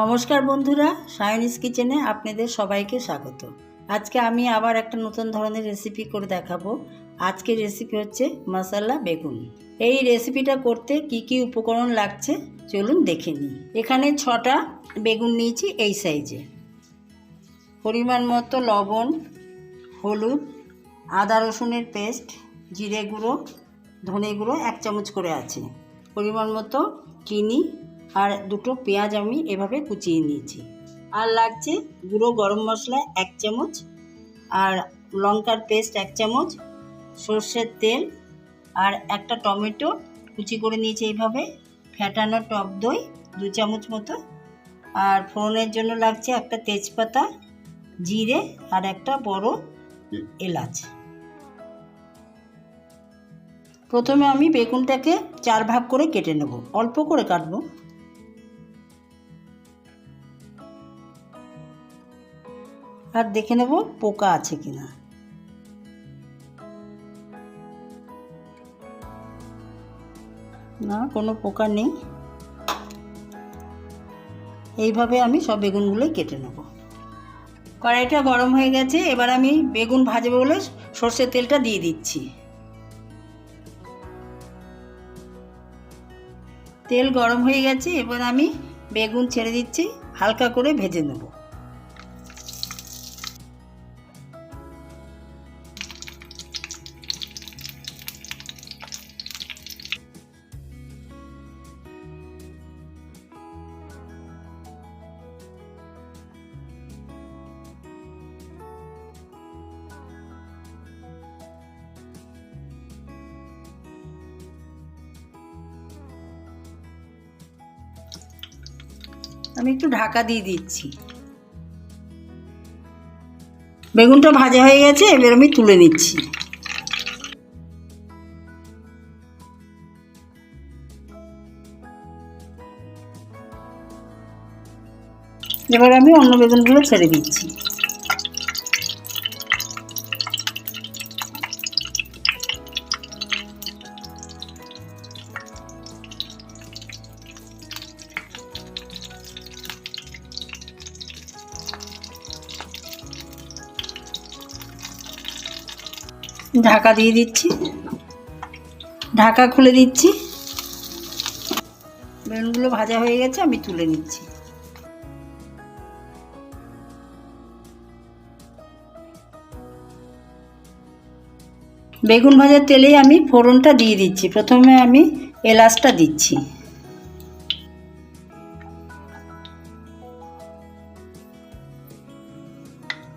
নমস্কার বন্ধুরা সায়নিস কিচেনে আপনাদের সবাইকে স্বাগত। আজকে আমি আবার একটা নতুন ধরনের রেসিপি করে দেখাবো। আজকের রেসিপি হচ্ছে মশলা বেগুন। এই রেসিপিটা করতে কি কি উপকরণ লাগছে চলুন দেখে নিই। এখানে ছটা বেগুন নিয়েছি এই সাইজে পরিমাণ মতো লবণ, হলুদ, আদা রসুনের পেস্ট, জিরে গুঁড়ো, ধনে গুঁড়ো এক চামচ করে আছে। পরিমাণ মতো চিনি আর দুটো পেঁয়াজ আমি এভাবে কুচিয়ে নিয়েছি। আর লাগছে গুঁড়ো গরম মশলা এক চামচ, আর লঙ্কার পেস্ট এক চামচ, সর্ষের তেল, আর একটা টমেটো কুচি করে নিয়েছি এইভাবে ফ্যাটানো টক দই দু চামচ মতো, আর ফোড়নের জন্য লাগছে একটা তেজপাতা, জিরে, আর একটা বড় এলাচ। প্রথমে আমি বেগুনটাকে চার ভাগ করে কেটে নেব। অল্প করে কাটবো। আর দেখে নেব পোকা আছে কিনা। না, কোনো পোকা নেই। এইভাবে আমি সব বেগুনগুলো কেটে নেব। কড়াইটা গরম হয়ে গেছে, এবার আমি বেগুন ভাজবো বলে সর্ষের তেলটা দিয়ে দিচ্ছি। তেল গরম হয়ে গেছে, এবার আমি বেগুন ছেড়ে দিচ্ছি, হালকা করে ভেজে নেব। আমি একটু ঢাকা দিয়ে দিচ্ছি। বেগুনটা ভাজা হয়ে গেছে, এবার আমি তুলে নিচ্ছি। এবার আমি অন্য বেগুনগুলো ছেড়ে দিচ্ছি। ঢাকা দিয়ে দিচ্ছি। ঢাকা খুলে দিচ্ছি। বেগুনগুলো ভাজা হয়ে গেছে, আমি তুলে নিচ্ছি। বেগুন ভাজার তেলেই আমি ফোড়নটা দিয়ে দিচ্ছি। প্রথমে আমি এলাচটা দিচ্ছি।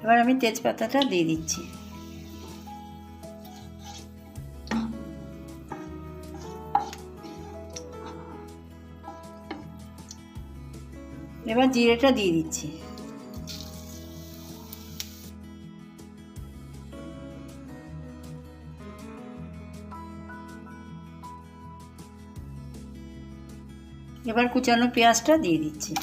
এবার আমি তেজপাতাটা দিয়ে দিচ্ছি। এবার জিরেটা দিয়ে দিচ্ছি। এবার কুচানো পেঁয়াজটা দিয়ে দিচ্ছি।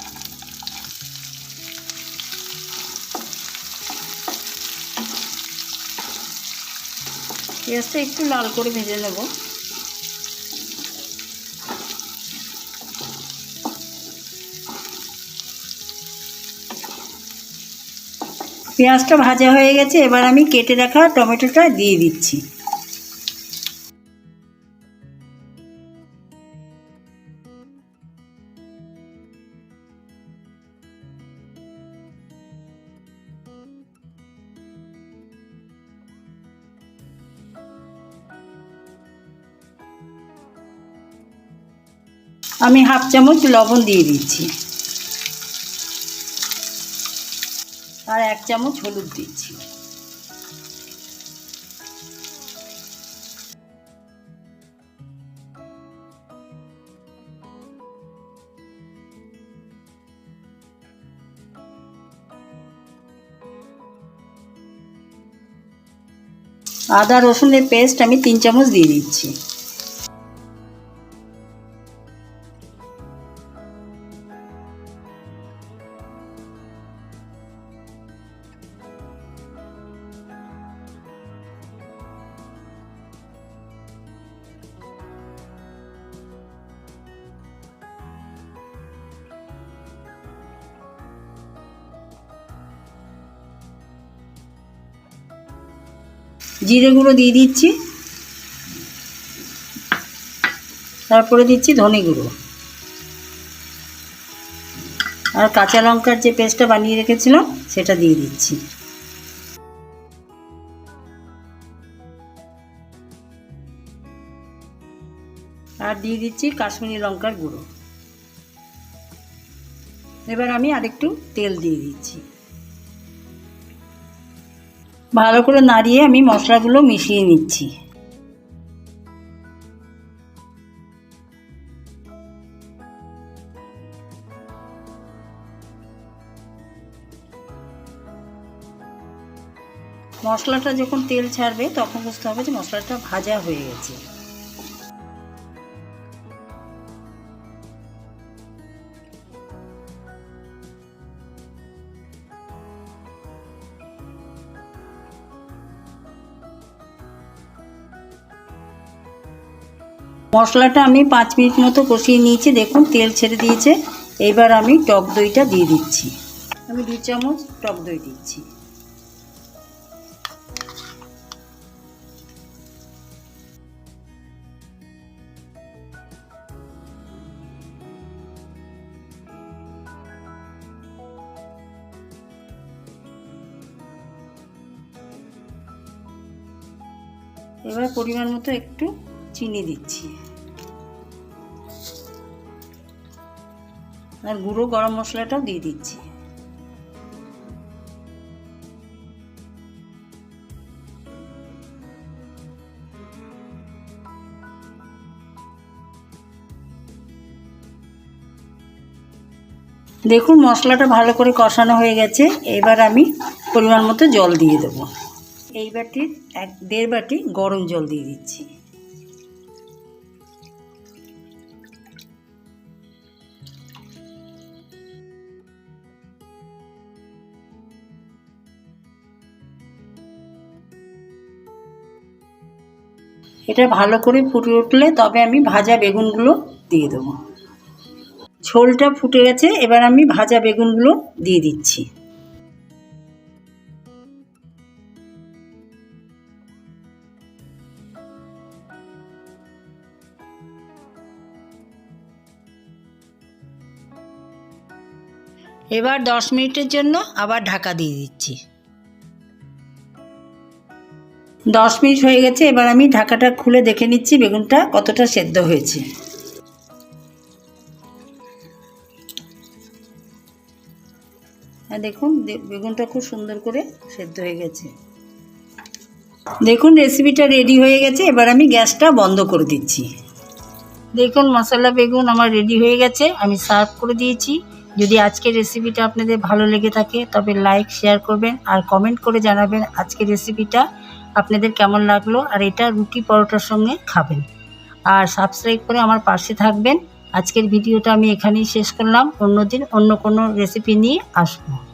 পেঁয়াজটা একটু লাল করে ভেজে নেব। পেঁয়াজটা ভাজা হয়ে গেছে, এবার আমি কেটে রাখা টমেটোটা দিয়ে দিচ্ছি। আমি হাফ চামচ লবণ দিয়ে দিচ্ছি। আর এক চামচ হলুদ দিচ্ছি। আদা রসুনের পেস্ট আমি তিন চামচ দিয়ে দিচ্ছি। জিরে গুঁড়ো দিয়ে দিচ্ছি। তারপরে দিচ্ছি ধনে গুঁড়ো আর কাঁচা লঙ্কার যে পেস্টটা বানিয়ে রেখেছিলাম, সেটা দিয়ে দিচ্ছি। আর দিয়ে দিচ্ছি কাশ্মীরি লঙ্কার গুঁড়ো। এবার আমি আরেকটু তেল দিয়ে দিচ্ছি। ভালো করে নাড়িয়ে আমি মশলাগুলো মিশিয়ে নিচ্ছি। মশলাটা যখন তেল ছাড়বে, তখন বুঝতে হবে যে মশলাটা ভাজা হয়ে গেছে। মশলাটা আমি পাঁচ মিনিট মতো কষিয়ে নিয়েছি। দেখুন, তেল ছেড়ে দিয়েছে। এবার আমি টক দইটা দিয়ে দিচ্ছি। আমি দু চামচ টক দই দিচ্ছি। এবার পরিমাণ মতো একটু চিনি দিচ্ছি। আর গুঁড়ো গরম মশলাটাও দিয়ে দিচ্ছি। দেখুন, মশলাটা ভালো করে কষানো হয়ে গেছে। এবার আমি পরিমাণ মতো জল দিয়ে দেবো। এই বাটির এক দেড় বাটি গরম জল দিয়ে দিচ্ছি। এটা ভালো করে ফুটে উঠলে তবে আমি ভাজা বেগুনগুলো দিয়ে দেবো। ঝোলটা ফুটে গেছে, এবার আমি ভাজা বেগুনগুলো দিয়ে দিচ্ছি। এবার দশ মিনিটের জন্য আবার ঢাকা দিয়ে দিচ্ছি। দশ মিনিট হয়ে গেছে, এবার আমি ঢাকাটা খুলে দেখে নিচ্ছি বেগুনটা কতটা সেদ্ধ হয়েছে। হ্যাঁ দেখুন বেগুনটা খুব সুন্দর করে সেদ্ধ হয়ে গেছে। দেখুন রেসিপিটা রেডি হয়ে গেছে, এবার আমি গ্যাসটা বন্ধ করে দিচ্ছি। দেখুন, মশলা বেগুন আমার রেডি হয়ে গেছে, আমি সার্ভ করে দিয়েছি। যদি আজকের রেসিপিটা আপনাদের ভালো লেগে থাকে, তবে লাইক শেয়ার করবেন, আর কমেন্ট করে জানাবেন আজকের রেসিপিটা আপনাদের কেমন লাগল? আর এটা রুটি পরোটার সঙ্গে খাবেন। আর সাবস্ক্রাইব করে আমার পাশে থাকবেন। আজকের ভিডিওটা আমি এখানেই শেষ করলাম। অন্যদিন অন্য কোনো রেসিপি নিয়ে আসব।